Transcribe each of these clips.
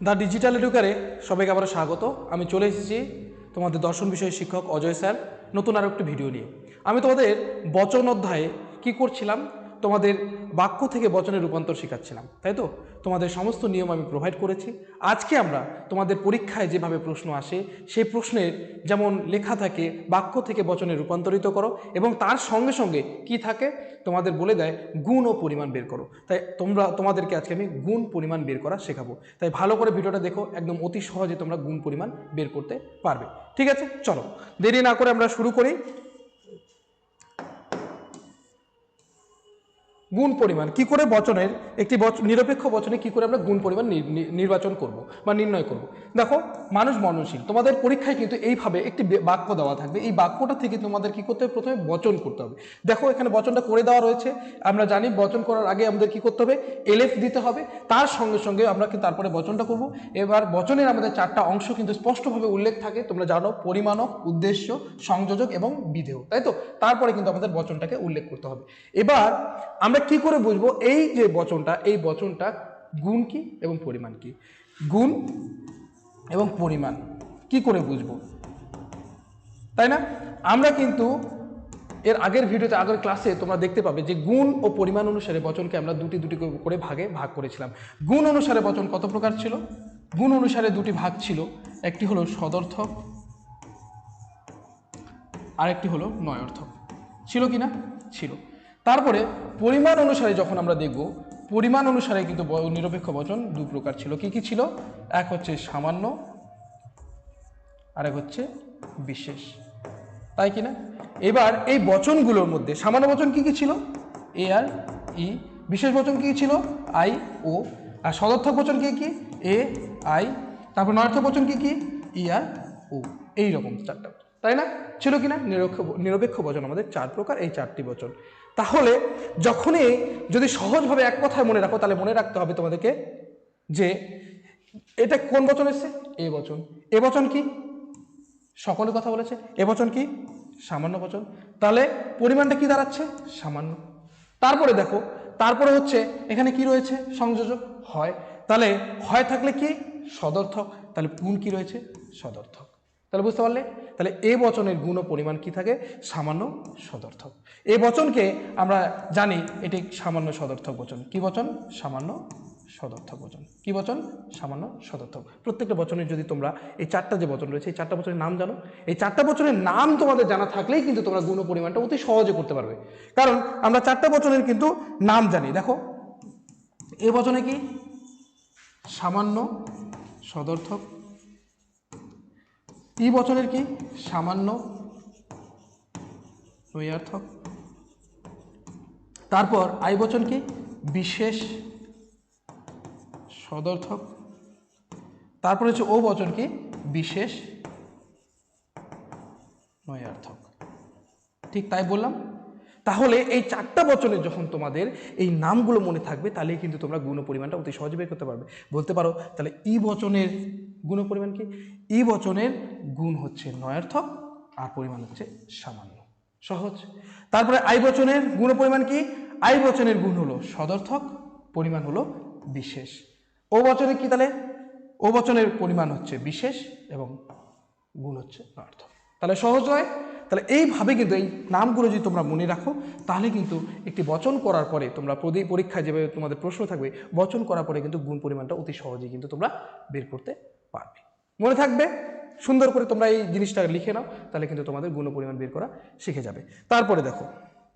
The digital এডুকারে সবাইকে আবারও স্বাগত। আমি চলে এসেছি তোমাদের দর্শন বিষয়ের শিক্ষক অজয় স্যার। নতুন আরও একটি ভিডিও নিয়ে। আমি তোমাদের বচন অধ্যায়ে কী করছিলাম? তোমাদের বাক্য থেকে বচনে রূপান্তর শেখাচ্ছিলাম, তাই তো? তোমাদের সমস্ত নিয়ম আমি প্রোভাইড করেছি। আজকে আমরা তোমাদের পরীক্ষায় যেভাবে প্রশ্ন আসে, সেই প্রশ্নের যেমন লেখা থাকে, বাক্য থেকে বচনে রূপান্তরিত করো এবং তার সঙ্গে সঙ্গে কি থাকে? তোমাদের বলে দেয়, গুণ ও পরিমাণ বের করো। তাই তোমরা, তোমাদেরকে আজকে আমি গুণ পরিমাণ বের করা শেখাবো। তাই ভালো করে ভিডিওটা দেখো, একদম অতি সহজে তোমরা গুণ পরিমাণ বের করতে পারবে। ঠিক আছে? চলো, দেরি না করে আমরা শুরু করি। গুণ পরিমাণ, কি করে বচনের, একটি নিরপেক্ষ বচনে কি করে আমরা গুণ পরিমাণ নির্বাচন করব বা নির্ণয় করব? দেখো, মানুষ মননশীল তোমাদের পরীক্ষায় কিন্তু এইভাবে একটি বাক্য দেওয়া থাকবে। এই বাক্যটা থেকে তোমাদের কি করতে হবে? প্রথমে বচন করতে হবে। দেখো, এখানে বচনটা করে দেওয়া রয়েছে। আমরা জানি বচন করার আগে আমাদের কি করতে হবে? এলএফ দিতে হবে। তার সঙ্গে সঙ্গে আমরা কি তারপরে বচনটা করব। এবার বচনের আমাদের চারটা অংশ কিন্তু স্পষ্টভাবে উল্লেখ থাকে। তোমরা জানো, পরিমাণক, উদ্দেশ্য, সংযোজক এবং বিধেয়। তাই তো? তারপরে কিন্তু আমাদের বচনটাকে উল্লেখ করতে হবে। এবার আমরা কি করে বুঝব? এই যে বচনটা, এই বচনটা গুণ কি এবং পরিমাণ কি? গুণ এবং পরিমাণ কি করে বুঝব? তাই না? আমরা কিন্তু এর আগের ভিডিওতে, আগের ক্লাসে তোমরা দেখতে পাবে যে গুণ ও পরিমাণ অনুসারে বচনকে আমরা দুটি দুটি করে ভাগে ভাগ করেছিলাম। গুণ অনুসারে বচন কত প্রকার ছিল? গুণ অনুসারে দুটি ভাগ ছিল। একটি হলো সদর্থক, আরেকটি হলো নয়র্থক। ছিল কি না? ছিল। তারপরে পরিমাণ অনুসারে যখন আমরা দেখব, পরিমাণ অনুসারে কিন্তু নিরপেক্ষ বচন দু প্রকার ছিল। কি কি ছিল? এক হচ্ছে সামান্য, আরেক হচ্ছে বিশেষ। তাই কি না? এবার এই বচনগুলোর মধ্যে সামান্য বচন কি কি ছিল? এ, আর, ই। বিশেষ বচন কি কি ছিল? আই, ও। আর সদর্থক বচন কি কি? A, I. তারপর নয়ার্থক বচন কি কি? ই, আর, ও। এই রকম চারটা তাই না? ছিল কি না নিরপেক্ষ নিরপেক্ষ বচন আমাদের, চার প্রকার, এই চারটি বচন। তাহলে যখনই যদি সহজভাবে এক কথায় মনে রাখো, তাহলে মনে রাখতে হবে তোমাদেরকে যে এটা কোন বচন এসছে? এ বচন। এ বচন কি? সকলে কথা বলেছে। এ বচন কি? সামান্য বচন। তাহলে পরিমাণটা কি দাঁড়াচ্ছে? সামান্য। তারপরে দেখো, তারপরে হচ্ছে, এখানে কি রয়েছে? সংযোজক। হয়। তাহলে হয় থাকলে কি? সদর্থক। তাহলে গুণ কি রয়েছে? সদর্থক। তাহলে বুঝতে পারলে? তাহলে এ বচনের গুণ ও পরিমাণ কি থাকে? সামান্য সদর্থক। এ বচনকে আমরা জানি এটি সামান্য সদর্থক বচন। কি বচন? সামান্য সদর্থক বচন। কি বচন? সামান্য সদর্থক। প্রত্যেকটা বচনের যদি তোমরা এই চারটা যে বচন রয়েছে, এই চারটা বচনের নাম জানো, এই চারটা বচনের নাম তোমাদের জানা থাকলেই কিন্তু তোমরা গুণ পরিমাণটা অতি সহজে করতে পারবে। কারণ আমরা চারটা বচনের কিন্তু নাম জানি। দেখো, এ বচনে কি? সামান্য সদর্থক ই বচনের কি? সামান্য নৈয়ার্থক। তারপর আই বচন কি? বিশেষ সদর্থক। তারপর হচ্ছে ও বচন কি? বিশেষ নয়ার্থক। ঠিক তাই বললাম? তাহলে এই চারটা বচনে যখন তোমাদের এই নামগুলো মনে থাকবে, তাহলেই কিন্তু তোমরা গুণ পরিমাণটা অতি সহজে বের করতে পারবে। বলতে পারো, তাহলে ই বচনের গুণ পরিমাণ কি? ই বচনের গুণ হচ্ছে নয়ার্থক আর পরিমাণ হচ্ছে সামান্য। সহজ। তারপরে আই বচনের গুণ পরিমাণ কি? আই বচনের গুণ হলো সদর্থক, পরিমাণ হলো বিশেষ। ও বচনে কি তাহলে? ও বচনের পরিমাণ হচ্ছে বিশেষ এবং গুণ হচ্ছে অর্থ তাহলে সহজ হয়। তাহলে এইভাবে কিন্তু এই নামগুলো যদি তোমরা মনে রাখো, তাহলে কিন্তু একটি বচন করার পরে তোমরা প্রতি পরীক্ষায় যেভাবে তোমাদের প্রশ্ন থাকবে, বচন করার পরে কিন্তু গুণ পরিমাণটা অতি সহজেই কিন্তু তোমরা বের করতে পারবে। মনে থাকবে? সুন্দর করে তোমরা এই জিনিসটা লিখে নাও, তাহলে কিন্তু তোমাদের গুণ পরিমাণ বের করা শিখে যাবে। তারপরে দেখো,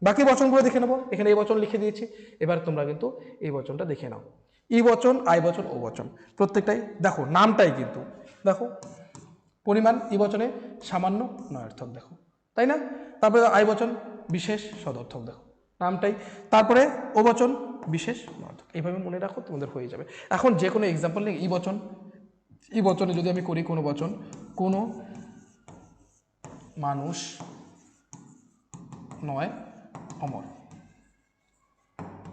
বাকি বচনগুলো দেখে নেব, এখানে এই বচন লিখে দিয়েছি, এবার তোমরা কিন্তু এই বচনটা দেখে নাও। ই বচন, আই বচন, ও বচন, প্রত্যেকটাই, দেখো, নামটাই কিন্তু, দেখো, পরিমাণ ই বচনে সামান্য নয়ার্থক, দেখো, তাই না? তারপরে আই বচন, বিশেষ সদর্থক, দেখো, নামটাই, তারপরে ও বচন, বিশেষ নয়ার্থক, এইভাবে মনে রাখো, তোমাদের হয়ে যাবে। এখন যে কোনো এক্সাম্পল নেই ই বচন ই বচনে যদি আমি করি কোনো বচন, কোনো মানুষ নয়, অমর।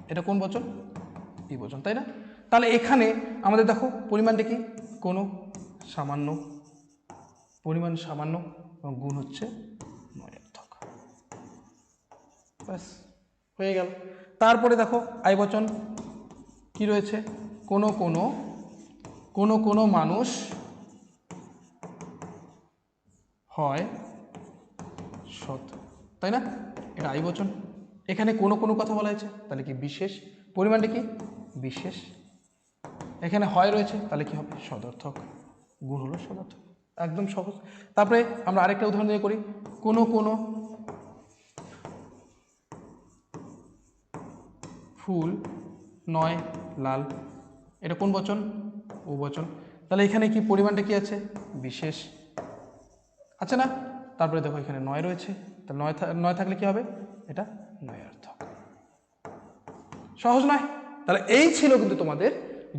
এটা কোন বচন? ই বচন, তাই না? তাহলে এখানে আমাদের দেখো, পরিমাণটা কি? কোনো সামান্য, পরিমাণ সামান্য এবং গুণ হচ্ছে নয়ার্থক ব্যাস, হয়ে গেল। তারপরে দেখো, আই বচন কি রয়েছে? কোনো কোনো কোনো কোনো মানুষ হয় সৎ। তাই না? এটা আই বচন। এখানে কোনো কোনো কথা বলা হয়েছে, তাহলে কি বিশেষ? পরিমাণটা কি? বিশেষ। এখানে হয় রয়েছে, তাহলে কি হবে? সদর্থক। গুণ হলো সদর্থক। একদম সহজ। তারপরে আমরা আরেকটা উদাহরণ দিয়ে করি। কোনো কোনো ফুল নয়, লাল। এটা কোন বচন? ও বচন তাহলে এখানে কি পরিমাণটা কি আছে? বিশেষ। আছে না? তারপরে দেখো এখানে নয় রয়েছে। তা নয় নয় থাকলে কি হবে? এটা নয় অর্থ। সহজ নয়? তাহলে এই ছিল কিন্তু তোমাদের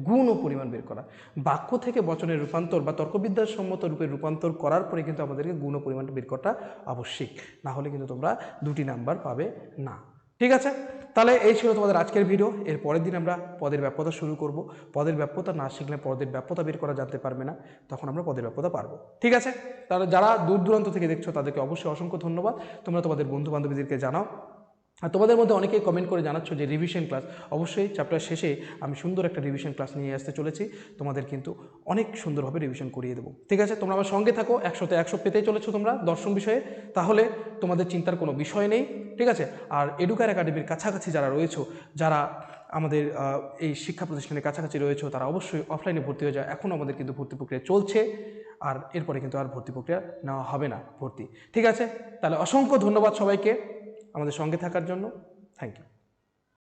গুণ ও পরিমাণ বের করা। বাক্য থেকে বচনের রূপান্তর বা তর্কবিদ্যার সম্মত রূপে রূপান্তর করার পরে কিন্তু আমাদেরকে গুণ ও পরিমাণটা বের করাটা আবশ্যিক। না হলে কিন্তু তোমরা দুটি নাম্বার পাবে না। ঠিক আছে? তাহলে এই ছিল তোমাদের আজকের ভিডিও এর পরের দিন আমরা পদের ব্যাপ্যতা শুরু করব। পদের ব্যাপ্যতা না শিখলে পদের ব্যাপ্যতা বের করা জানতে পারবে না। তখন আমরা পদের ব্যাপ্যতা পারব। ঠিক আছে? তাহলে যারা দূর দূরান্ত থেকে দেখছ, তাদেরকে অবশ্যই অসংখ্য ধন্যবাদ। তোমরা তোমাদের বন্ধু বান্ধবীদেরকে জানাও। আর তোমাদের মধ্যে অনেকেই কমেন্ট করে জানাচ্ছ যে রিভিশন ক্লাস অবশ্যই চ্যাপ্টার শেষে আমি সুন্দর একটা রিভিশন ক্লাস নিয়ে আসতে চলেছি। তোমাদের কিন্তু অনেক সুন্দরভাবে রিভিশন করিয়ে দেবো। ঠিক আছে? তোমরা আমার সঙ্গে থাকো একশোতে একশো পেতেই চলেছো তোমরা দর্শন বিষয়ে। তাহলে তোমাদের চিন্তার কোনো বিষয় নেই, ঠিক আছে? আর এডুকার একাডেমির কাছাকাছি যারা রয়েছো, যারা আমাদের এই শিক্ষা প্রতিষ্ঠানের কাছাকাছি রয়েছে, তারা অবশ্যই অফলাইনে ভর্তি হয়ে যায় এখন আমাদের কিন্তু ভর্তি প্রক্রিয়া চলছে, আর এরপরে কিন্তু আর ভর্তি প্রক্রিয়া নেওয়া হবে না, ভর্তি। ঠিক আছে? তাহলে অসংখ্য ধন্যবাদ সবাইকে। আমাদের সঙ্গে থাকার জন্য। Thank you